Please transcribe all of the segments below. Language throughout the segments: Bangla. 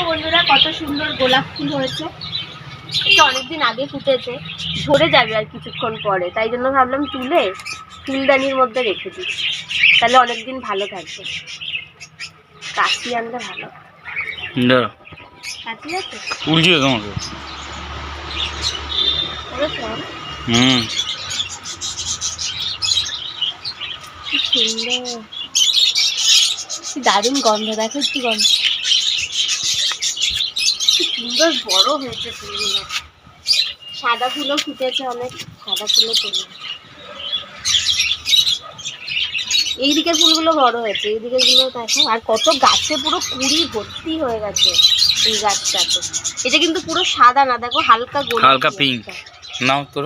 দেখো বন্ধুরা কত সুন্দর গোলাপ ফুল হয়েছে। এটা অনেকদিন আগে ফুটেছে ঝরে যাবে আর কিছুক্ষণ পরে। তাই জন্য ভাবলাম তুলে ফুলদানির মধ্যে রেখে দিই। তাহলে অনেকদিন ভালো থাকবে। কাশি আনলে ভালো। কাশি আছে? তোমাকে। হুম। দারুণ গন্ধ দেখো একটু গন্ধ। সুন্দর বড় হয়েছে ফুলগুলো। সাদা ফুলও ফুটেছে অনেক সাদা ফুলও তোলে এই দিকের ফুলগুলো বড় হয়েছে এই দিকেরগুলো দেখো। আর কত গাছে পুরো কুড়ি ভর্তি হয়ে গেছে এই গাছটাতে। এটা কিন্তু পুরো সাদা না দেখো হালকা গোলাপি হালকা। একটা। নাও তোর।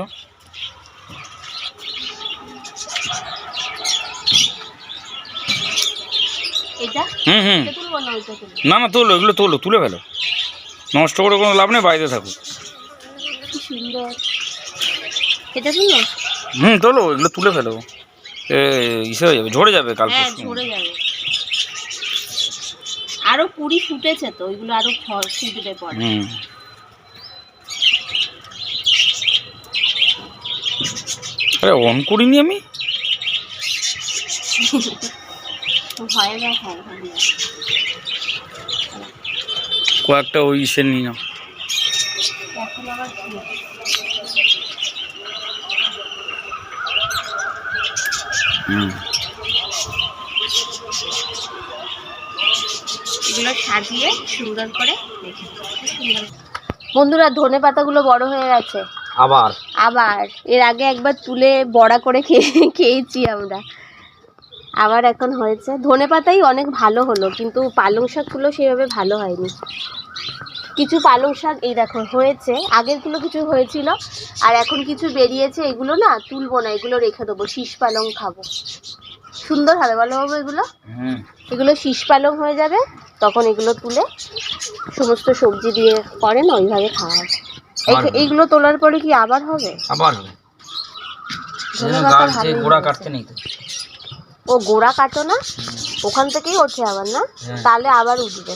এটা? হুম হুম। না না তোলো এগুলো তোলো তুলে ফেলো। নষ্ট করে কোনো লাভ নেই বাইরে থাকুক হুম তোলো এগুলো তুলে ফেলো। এ ইসে হয়ে যাবে ঝরে যাবে কাল হ্যাঁ ঝরে যাবে। আরও কুড়ি ফুটেছে তো ওইগুলো আরও ফুটবে পরে। হুম। আরে অন করিনি আমি? ভয়ে। কয়েকটা ওই ইসে নিয়ে নাও এখন আবার কি? হুম এগুলো সাজিয়ে সুন্দর করে রেখে দেবো। খুব সুন্দর। বন্ধুরা ধনে পাতাগুলো বড় হয়ে গেছে আবার আবার এর আগে একবার তুলে বড়া করে খেয়ে খেয়েছি আমরা আবার এখন হয়েছে। ধনে পাতাই অনেক ভালো হলো কিন্তু পালং শাকগুলো সেভাবে ভালো হয়নি। কিছু পালং শাক এই দেখো হয়েছে। আগেরগুলো কিছু হয়েছিল আর এখন কিছু বেরিয়েছে এগুলো না তুলবো না এগুলো রেখে দেবো শীষ পালং খাব। সুন্দর হবে ভালো হবে এগুলো? এগুলো শীষ পালং হয়ে যাবে তখন এগুলো তুলে সমস্ত সবজি দিয়ে করেন ওইভাবে খাওয়া হবে এই- এইগুলো তোলার পরে কি আবার হবে? আবার হবে। গোড়া কাটতে নেই তো। ও গোড়া কাটো না? ওখান থেকেই ওঠে আবার না? হ্যাঁ। তাহলে আবার উঠবে।